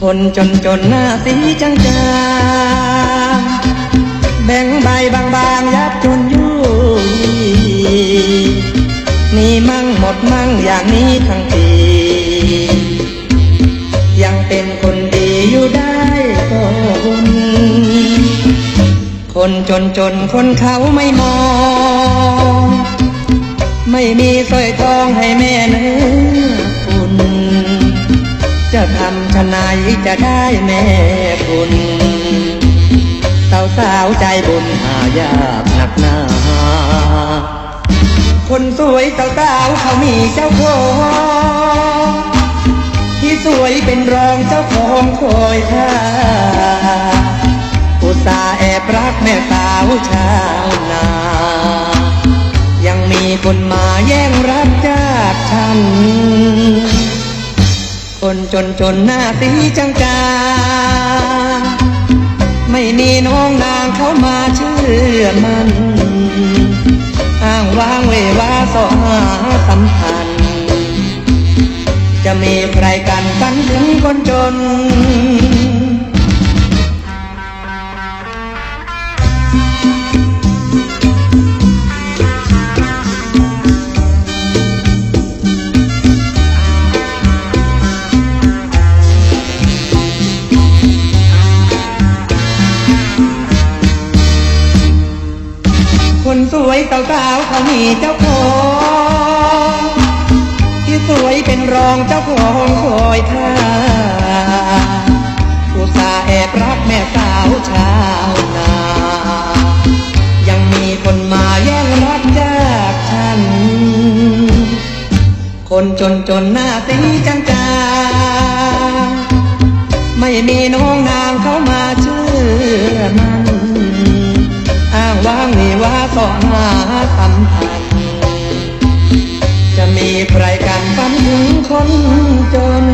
คนจนจนหน้าสีจางจางๆแบ่งใบบางบางๆยับจนยุ่ยมีมั่งหมดมั่งอย่างนี้ทั้งปี ยังเป็นคนดีอยู่ได้ก็บุญคนจนจนคนเขาไม่มอง ไม่มีสร้อยทองให้แม่เนื้อคุณ จะทำชะไหนจะได้แม่คุณสาวสาวใจบุญหายากหนักหนาคนสวยสาวสาวเขามีเจ้าของที่สวยเป็นรองเจ้าของคอยท่าอุตสาแอบรักแม่สาวชาวนา ยังมีคนมาแย่งรักจากฉัน นจนจนหน้าสีจังจาไม่มีน้องนางเข้ามาเชื่อมันอ้างว้างเววาสอหาสัมพันธ์จะมีใครกันกันถึงคนจน วยสาวๆเขามีเจ้าของที่สวยเป็นรองเจ้าของคอยท่าอุตส่าห์แอบรักแม่สาวชาวนา ยังมีคนมาแย่งรักจากฉัน คนจนจนหน้าตีจางจาไม่มีน้องนางเข้ามาเชื่อมัน ก็หาสัมพันจะมีใครกันฝันถึงคนจน